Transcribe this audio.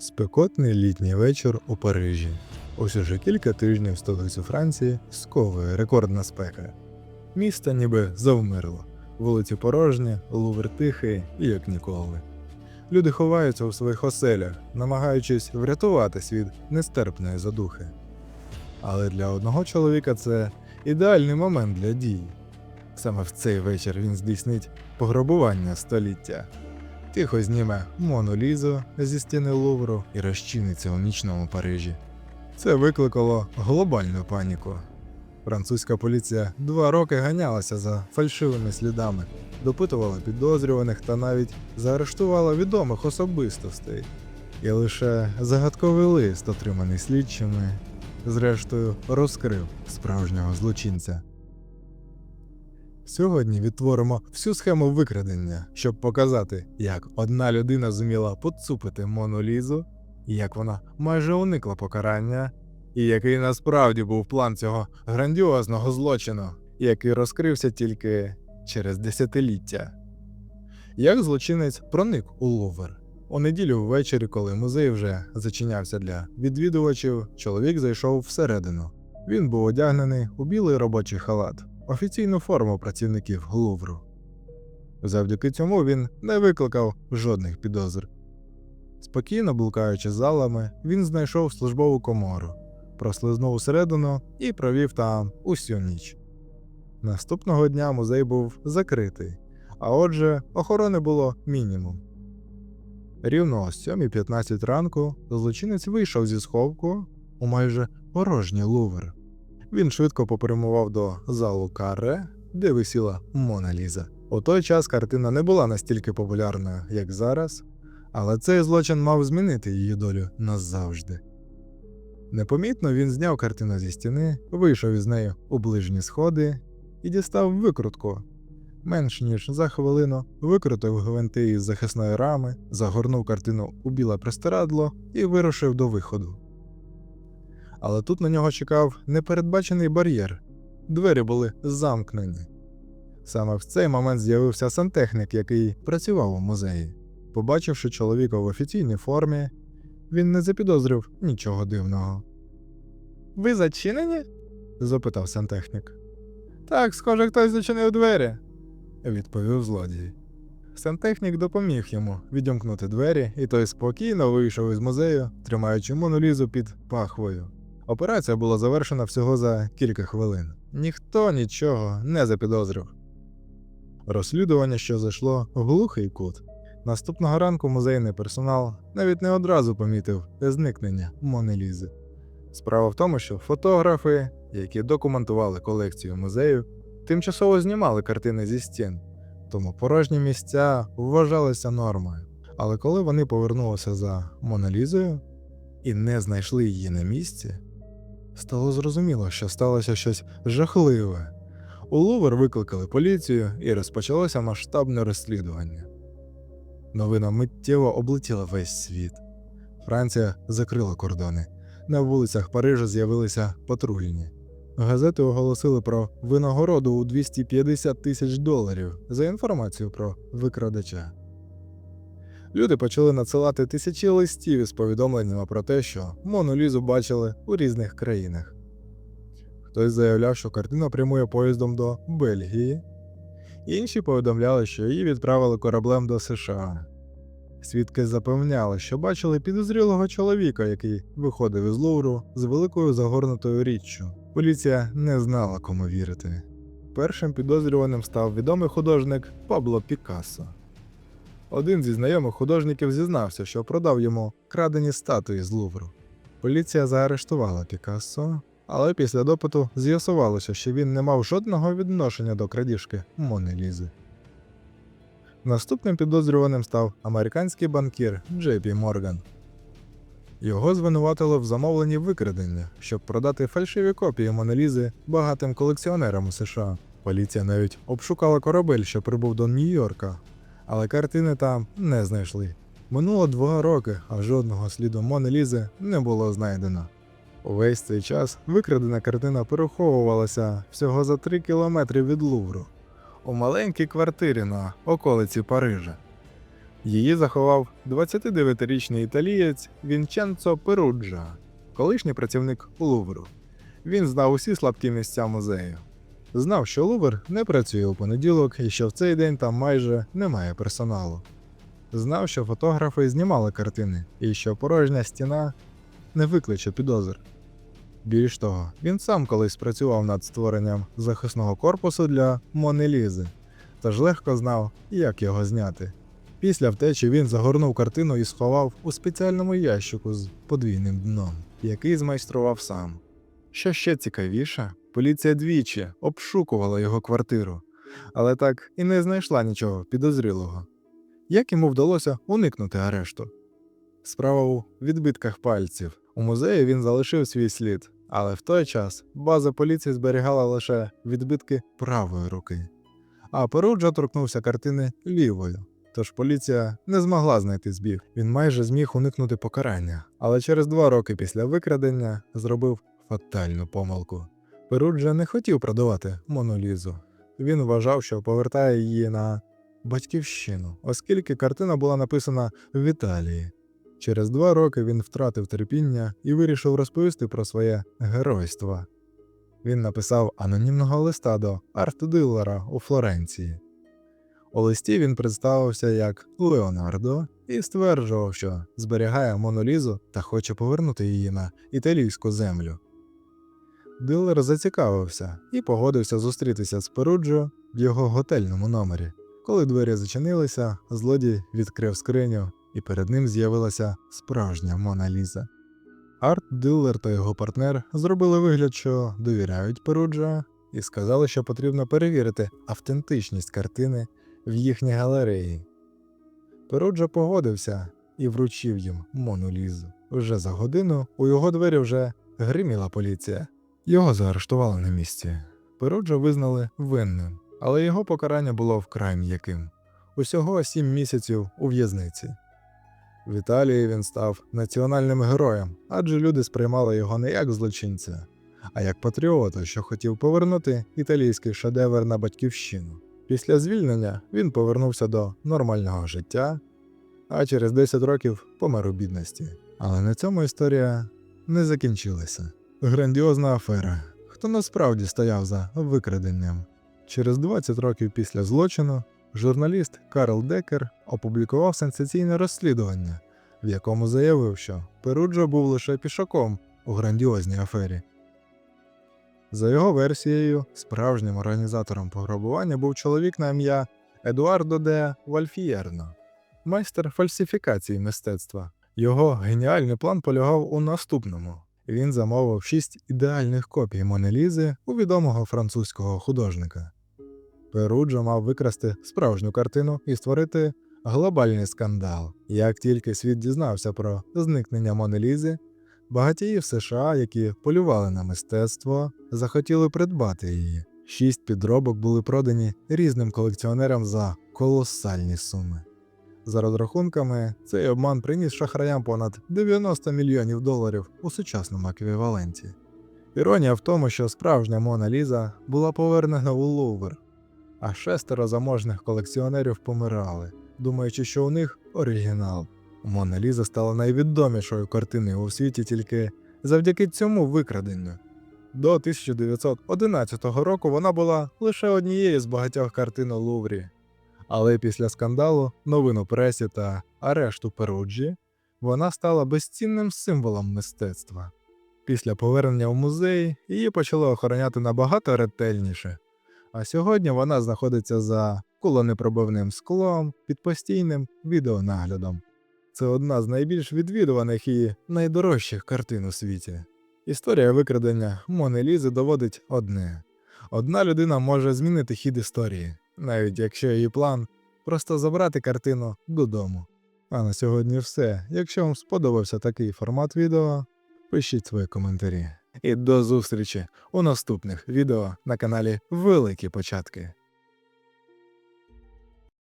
Спекотний літній вечір у Парижі. Ось уже кілька тижнів столицю Франції сковує рекордна спека. Місто ніби завмерло. Вулиці порожні, лувр тихий, як ніколи. Люди ховаються у своїх оселях, намагаючись врятуватись від нестерпної задухи. Але для одного чоловіка це ідеальний момент для дії. Саме в цей вечір він здійснить пограбування століття. Тихо зніме Мону Лізу зі стіни Лувру і розчиниться у нічному Парижі. Це викликало глобальну паніку. Французька поліція два роки ганялася за фальшивими слідами, допитувала підозрюваних та навіть заарештувала відомих особистостей. І лише загадковий лист, отриманий слідчими, зрештою розкрив справжнього злочинця. Сьогодні відтворимо всю схему викрадення, щоб показати, як одна людина зуміла поцупити Мону Лізу, і як вона майже уникла покарання, і який насправді був план цього грандіозного злочину, який розкрився тільки через десятиліття. Як злочинець проник у Лувр. У неділю ввечері, коли музей вже зачинявся для відвідувачів, чоловік зайшов всередину. Він був одягнений у білий робочий халат, офіційну форму працівників Лувру. Завдяки цьому він не викликав жодних підозр. Спокійно блукаючи залами, він знайшов службову комору, прослизнув усередину і провів там усю ніч. Наступного дня музей був закритий, а отже, охорони було мінімум. Рівно о 7.15 ранку злочинець вийшов зі сховку у майже порожній лувр. Він швидко попрямував до залу каре, де висіла Мона Ліза. У той час картина не була настільки популярною, як зараз, але цей злочин мав змінити її долю назавжди. Непомітно він зняв картину зі стіни, вийшов із нею у ближні сходи і дістав викрутку. Менш ніж за хвилину викрутив гвинти із захисної рами, загорнув картину у біле простирадло і вирушив до виходу. Але тут на нього чекав непередбачений бар'єр. Двері були замкнені. Саме в цей момент з'явився сантехнік, який працював у музеї. Побачивши чоловіка в офіційній формі, він не запідозрив нічого дивного. Ви зачинені? запитав сантехнік. Так, схоже, хтось зачинив двері, відповів злодій. Сантехнік допоміг йому відімкнути двері, і той спокійно вийшов із музею, тримаючи монолізу під пахвою. Операція була завершена всього за кілька хвилин. Ніхто нічого не запідозрив. Розслідування, що зайшло в глухий кут. Наступного ранку музейний персонал навіть не одразу помітив зникнення Монелізи. Справа в тому, що фотографи, які документували колекцію музею, тимчасово знімали картини зі стін, тому порожні місця вважалися нормою. Але коли вони повернулися за Моналізою і не знайшли її на місці, стало зрозуміло, що сталося щось жахливе. У Лувр викликали поліцію і розпочалося масштабне розслідування. Новина миттєво облетіла весь світ. Франція закрила кордони. На вулицях Парижа з'явилися патрульні. Газети оголосили про винагороду у 250 тисяч доларів за інформацію про викрадача. Люди почали надсилати тисячі листів із повідомленнями про те, що Мону Лізу бачили у різних країнах. Хтось заявляв, що картина прямує поїздом до Бельгії, інші повідомляли, що її відправили кораблем до США. Свідки запевняли, що бачили підозрілого чоловіка, який виходив із Лувру з великою загорнутою річчю. Поліція не знала, кому вірити. Першим підозрюваним став відомий художник Пабло Пікассо. Один зі знайомих художників зізнався, що продав йому крадені статуї з Лувру. Поліція заарештувала Пікассо, але після допиту з'ясувалося, що він не мав жодного відношення до крадіжки Мони Лізи. Наступним підозрюваним став американський банкір Джей Пі Морган. Його звинуватили в замовленні викрадення, щоб продати фальшиві копії Монелізи багатим колекціонерам у США. Поліція навіть обшукала корабель, що прибув до Нью-Йорка, але картини там не знайшли. Минуло два роки, а жодного сліду Монелізи не було знайдено. Увесь цей час викрадена картина переховувалася всього за три кілометри від Лувру у маленькій квартирі на околиці Парижа. Її заховав 29-річний італієць Вінченцо Перуджа, колишній працівник Лувру. Він знав усі слабкі місця музею. Знав, що Лувр не працює у понеділок і що в цей день там майже немає персоналу. Знав, що фотографи знімали картини і що порожня стіна не викличе підозр. Більш того, він сам колись працював над створенням захисного корпусу для Монелізи, тож легко знав, як його зняти. Після втечі він загорнув картину і сховав у спеціальному ящику з подвійним дном, який змайстрував сам. Що ще цікавіше, поліція двічі обшукувала його квартиру, але так і не знайшла нічого підозрілого. Як йому вдалося уникнути арешту? Справа у відбитках пальців. У музеї він залишив свій слід, але в той час база поліції зберігала лише відбитки правої руки. А Перуджа торкнувся картини лівою. Тож поліція не змогла знайти збіг. Він майже зміг уникнути покарання, але через два роки після викрадення зробив фатальну помилку. Перуджа не хотів продавати Монолізу. Він вважав, що повертає її на батьківщину, оскільки картина була написана в Італії. Через два роки він втратив терпіння і вирішив розповісти про своє геройство. Він написав анонімного листа до арт-дилера у Флоренції. У листі він представився як Леонардо і стверджував, що зберігає Монолізу та хоче повернути її на італійську землю. Дилер зацікавився і погодився зустрітися з Перуджо в його готельному номері. Коли двері зачинилися, злодій відкрив скриню, і перед ним з'явилася справжня Мона Ліза. Арт Дилер та його партнер зробили вигляд, що довіряють Перуджа, і сказали, що потрібно перевірити автентичність картини в їхній галереї. Перуджа погодився і вручив їм Мону Лізу. Вже за годину у його двері вже гриміла поліція. Його заарештували на місці. Перуджа визнали винним, але його покарання було вкрай м'яким. Усього сім місяців у в'язниці. В Італії він став національним героєм, адже люди сприймали його не як злочинця, а як патріота, що хотів повернути італійський шедевр на батьківщину. Після звільнення він повернувся до нормального життя, а через 10 років помер у бідності. Але на цьому історія не закінчилася. Грандіозна афера. Хто насправді стояв за викраденням? Через 20 років після злочину журналіст Карл Декер опублікував сенсаційне розслідування, в якому заявив, що Перуджо був лише пішаком у грандіозній афері. За його версією, справжнім організатором пограбування був чоловік на ім'я Едуардо де Вальфієрно, майстер фальсифікації мистецтва. Його геніальний план полягав у наступному: він замовив шість ідеальних копій Монелізи у відомого французького художника. Перуджо мав викрасти справжню картину і створити глобальний скандал. Як тільки світ дізнався про зникнення Монелізи, багатії в США, які полювали на мистецтво, захотіли придбати її. Шість підробок були продані різним колекціонерам за колосальні суми. За розрахунками, цей обман приніс шахраям понад 90 мільйонів доларів у сучасному еквіваленті. Іронія в тому, що справжня Мона Ліза була повернена у Лувр, а шестеро заможних колекціонерів помирали, думаючи, що у них оригінал. Мона Ліза стала найвідомішою картиною у світі тільки завдяки цьому викраденню. До 1911 року вона була лише однією з багатьох картин у Луврі. Але після скандалу, новин у пресі та арешту Перуджі вона стала безцінним символом мистецтва. Після повернення в музей її почали охороняти набагато ретельніше. А сьогодні вона знаходиться за кулонепробивним склом під постійним відеонаглядом. Це одна з найбільш відвідуваних і найдорожчих картин у світі. Історія викрадення Мони Лізи доводить одне: одна людина може змінити хід історії, навіть якщо її план просто забрати картину додому. А на сьогодні все. Якщо вам сподобався такий формат відео, пишіть свої коментарі. І до зустрічі у наступних відео на каналі Великі Початки.